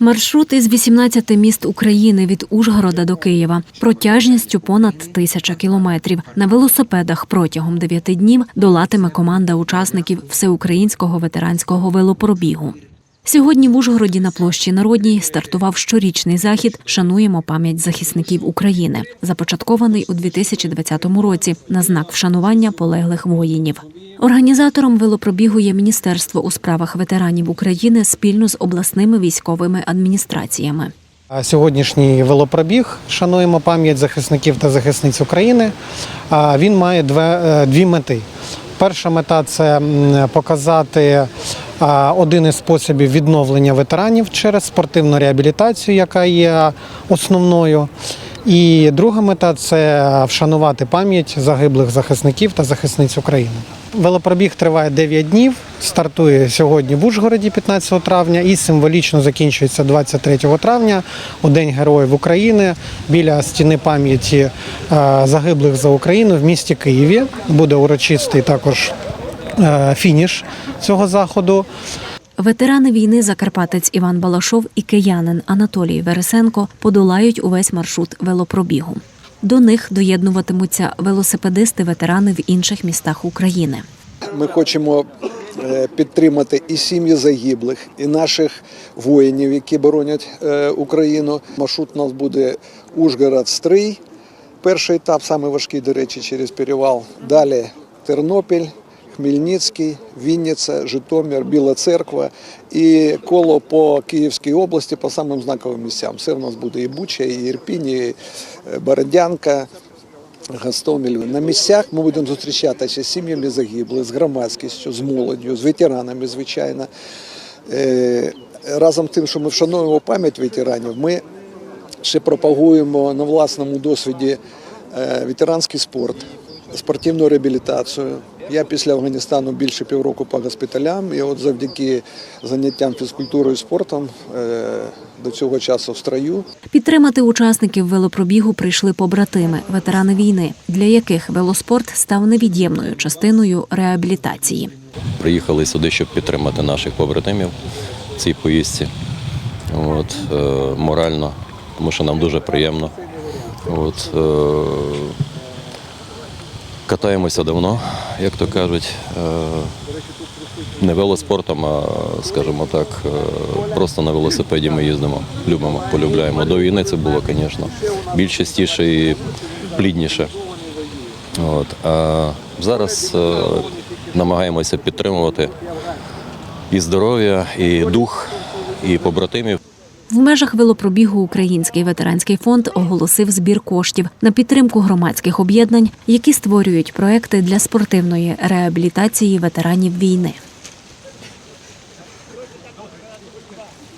Маршрут із 18 міст України від Ужгорода до Києва протяжністю понад тисяча кілометрів. На велосипедах протягом дев'яти днів долатиме команда учасників всеукраїнського ветеранського велопробігу. Сьогодні в Ужгороді на площі Народній стартував щорічний захід Шануємо пам'ять захисників України, започаткований у 2020 році на знак вшанування полеглих воїнів. Організатором велопробігу є Міністерство у справах ветеранів України спільно з обласними військовими адміністраціями. Сьогоднішній велопробіг шануємо пам'ять захисників та захисниць України. Він має е, дві мети. Перша мета це показати один із способів відновлення ветеранів через спортивну реабілітацію, яка є основною. І друга мета це вшанувати пам'ять загиблих захисників та захисниць України. Велопробіг триває 9 днів, стартує сьогодні в Ужгороді 15 травня і символічно закінчується 23 травня у День Героїв України біля стіни пам'яті е, загиблих за Україну в місті Києві. Буде урочистий також фініш цього заходу. Ветерани війни Закарпатець Іван Балашов і киянин Анатолій Вересенко подолають увесь маршрут велопробігу. До них доєднуватимуться велосипедисти-ветерани в інших містах України. Ми хочемо е, підтримати і сім'ї загиблих, і наших воїнів, які боронять е, Україну. Маршрут у нас буде Ужгород Стрий. Перший етап, самий важкий, до речі, через перевал. Далі Тернопіль, Хмельницький, Вінниця, Житомир, Біла Церква і коло по Київській області по самим знаковим місцям. Все в нас буде і Буча, і Ірпінь, і е, Бородянка. Гастомель. На місцях ми будемо зустрічатися з сім'ями загиблих, з громадськістю, з молоддю, з ветеранами, звичайно. Е, Разом з тим, що ми вшановуємо пам'ять ветеранів, ми ще пропагуємо на власному досвіді е, ветеранський спорт, спортивну реабілітацію. Я після Афганістану більше півроку по госпіталям, і от завдяки заняттям фізкультурою і спортом е, до цього часу в строю. Підтримати учасників велопробігу прийшли побратими, ветерани війни, для яких велоспорт став невід'ємною частиною реабілітації. Приїхали сюди, щоб підтримати наших побратимів в цій поїздці. От, е, морально, тому що нам дуже приємно. От, е, катаємося давно, як то кажуть. Е, не велоспортом, а, скажімо так, е, просто на велосипеді ми їздимо, любимо, полюбляємо. До війни це було, звісно, більш частіше і плідніше. От. А зараз е, намагаємося підтримувати і здоров'я, і дух, і побратимів. В межах велопробігу Український ветеранський фонд оголосив збір коштів на підтримку громадських об'єднань, які створюють проекти для спортивної реабілітації ветеранів війни.